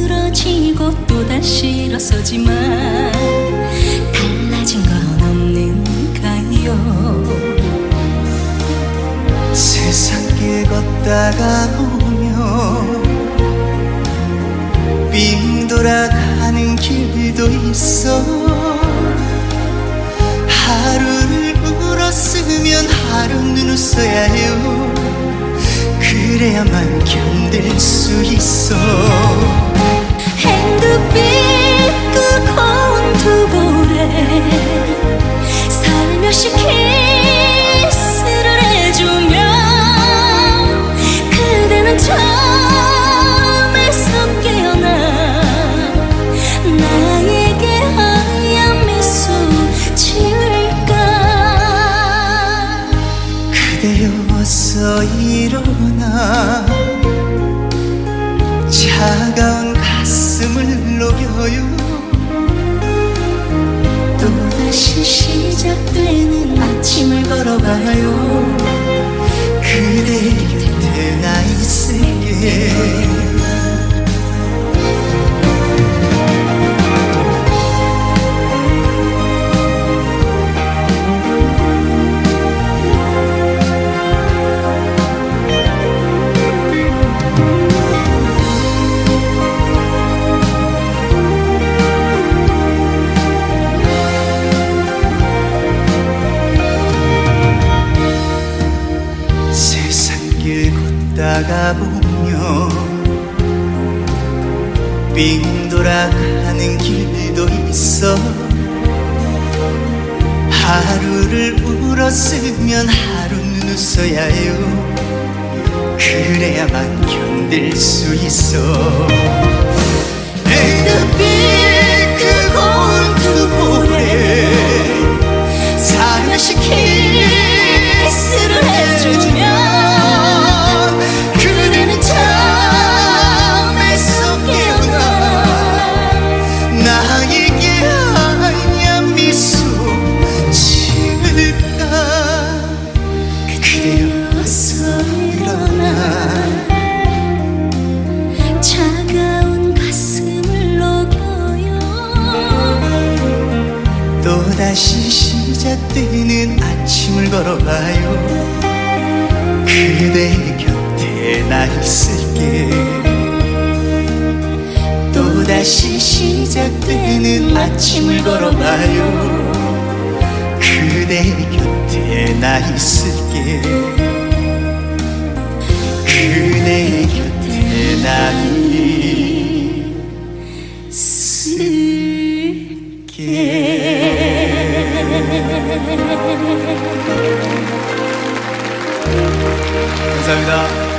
쓰러지고 또다시 일어서지만 달라진 건 없는가요. 세상 길 걷다가 보면 빙 돌아가는 길도 있어. 하루를 울었으면 하루 눈웃어야 해요. 그래야만 견딜 수 있어. 차가운 가슴을 녹여요 걷다가 보면 빙 돌아가는 길도 있어 하루를 울었으면 하루는 웃어야 해요. 그래야만 견딜 수 있어 다시 시작되는 아침을 걸어가요. 그대 곁에 나 있을게. 또다시 시작되는 아침을 걸어가요. 그대 곁에 나 있을게. 그대 곁에 나 있을게 감사합니다.